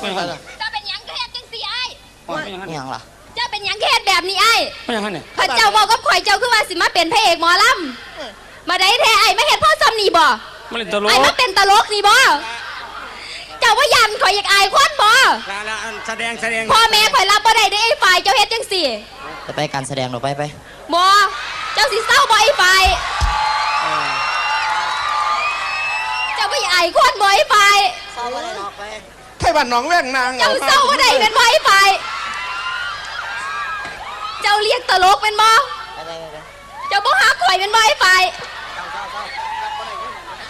ไม่ยังไงเจ้าเป็นหยังเฮ็ดจังซี่ไอ้ไม่ยังไงอิหยังล่ะเจ้าเป็นหยังเฮ็ดแบบนี้ไอ้ไม่ยังไงเนี่ยพระเจ้าบอกกับข่อยเจ้าคือว่าสิมาเป็นพระเอกหมอลำมาได้แท้ไอ้ไม่เห็นพ่อซ้ำนี่บ่ไม่เล่นตลไอ้กมาเป็นตลกนี่บ่เจ้าว่ายันข่อยอยากอายคนบ่ลาลาแสดงแสดงพ่อแม่ข่อยรับบ่ได้ได้อไอ้ฝ่ายเจ้าเฮ็ดจังซี่ไปไปการแสดงเราไปไปบ่เจ้าสิเศร้าบ่ไอ้ฝ่ายาบ่อยากอายคนบ่ไอ้ฝ่ายเศร้าไปเลยไปไทยบ้านหนองแว่งนางเจ้าเศร้าบ่ได้เป็นบ่ไอ้ฝ่ายเจ้าเรียกตลกเป็นบ่ไปไปไปเจ้าบ่หาข่อยเป็นบ่ไอ้ฝ่าย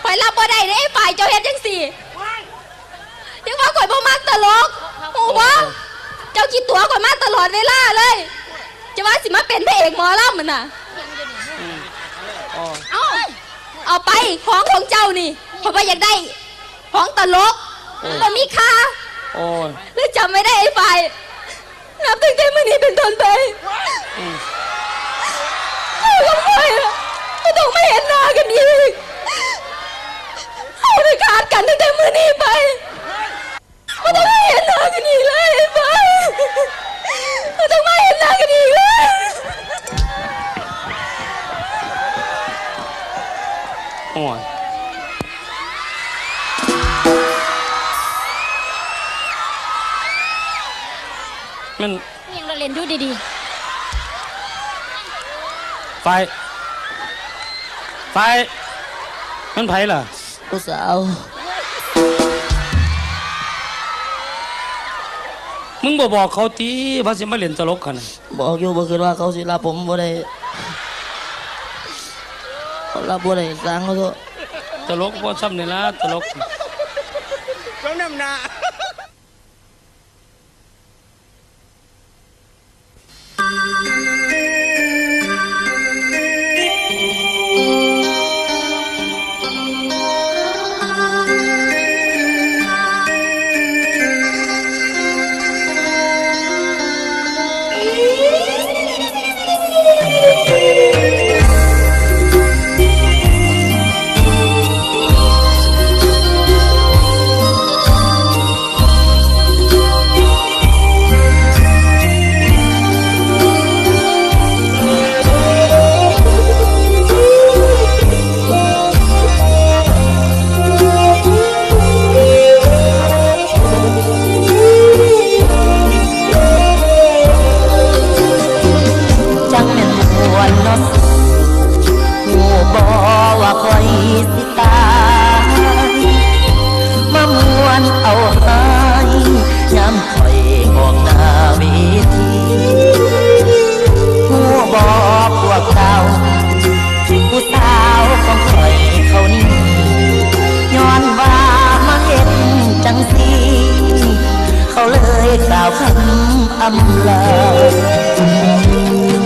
ข่อยรับบ่ได้เด้อไอ้ฝ่ายเจ้าเฮ็ดจังซี่ถึงว่าข่อยบ่มักตลกฮู้บ่เจ้าคิดตัวข่อยมาตลอดเวลาเลย จะว่าสิมาเป็นพระเอกหมอลำมันน่ะอ๋อเอาเอาไปของของเจ้านี่ เพราะว่าอยากได้ของตลกก็มีค่าโอ้ยแล้วจำไม่ได้ไอ้ฝ่ายนับตั้งแต่มื่อนี้เป็นต้นไปอืมเอาทำไมอะไม่ต้องไม่เห็นหน้ากันอีกเอาได้ขาดกันตั้งแต่มื่อนี้ไปไม่ต้องไม่เห็นหน้ากันอีกเลยไอ้ฝ่าย มันยังเราเรียนดูดีไฟ ไฟ มันไผล่ะผู้สาวมึงบ่บอกเขาตีว่าสิมาเล่นตลกกันน่ะบอกอยู่บ่คือว่าเขาสิรับผมบ่ได้เขารับบ่ได้สร้างเขาตัวตลกบ่ซ้ำนี่ละตลกแล้วน้ำหนาำลา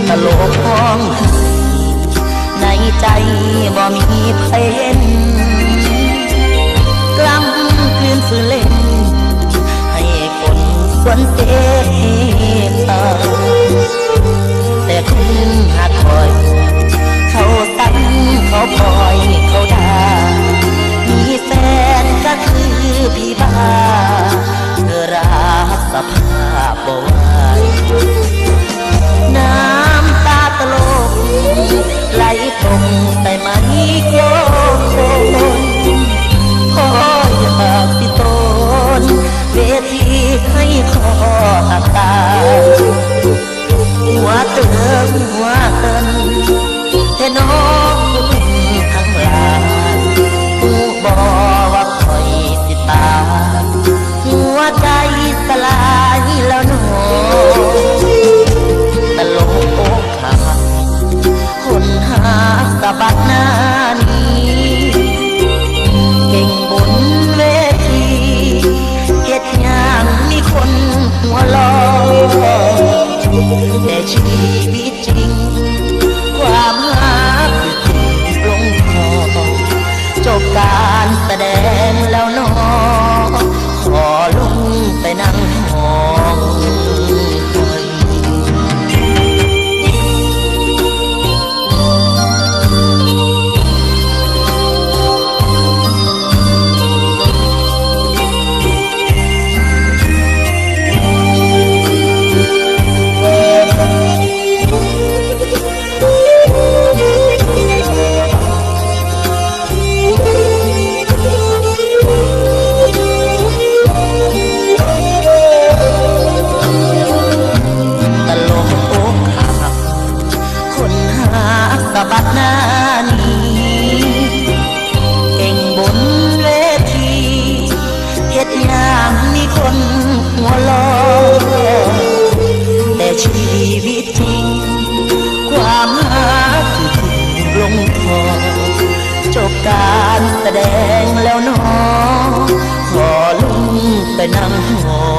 ตลกพ้อง ในใจบ่มีเพนกล้ำคืนฝืนเล่น ให้คนควนเต ภาพบ่ไหน้ำตาตลกไหลตรงแต่ไม่โกงโกง you. คนหัวลอแต่ชีวิตจริง ความหาคือถูกลงคอจบการแสดงแล้วน้องขอลุงไปนั่งหอ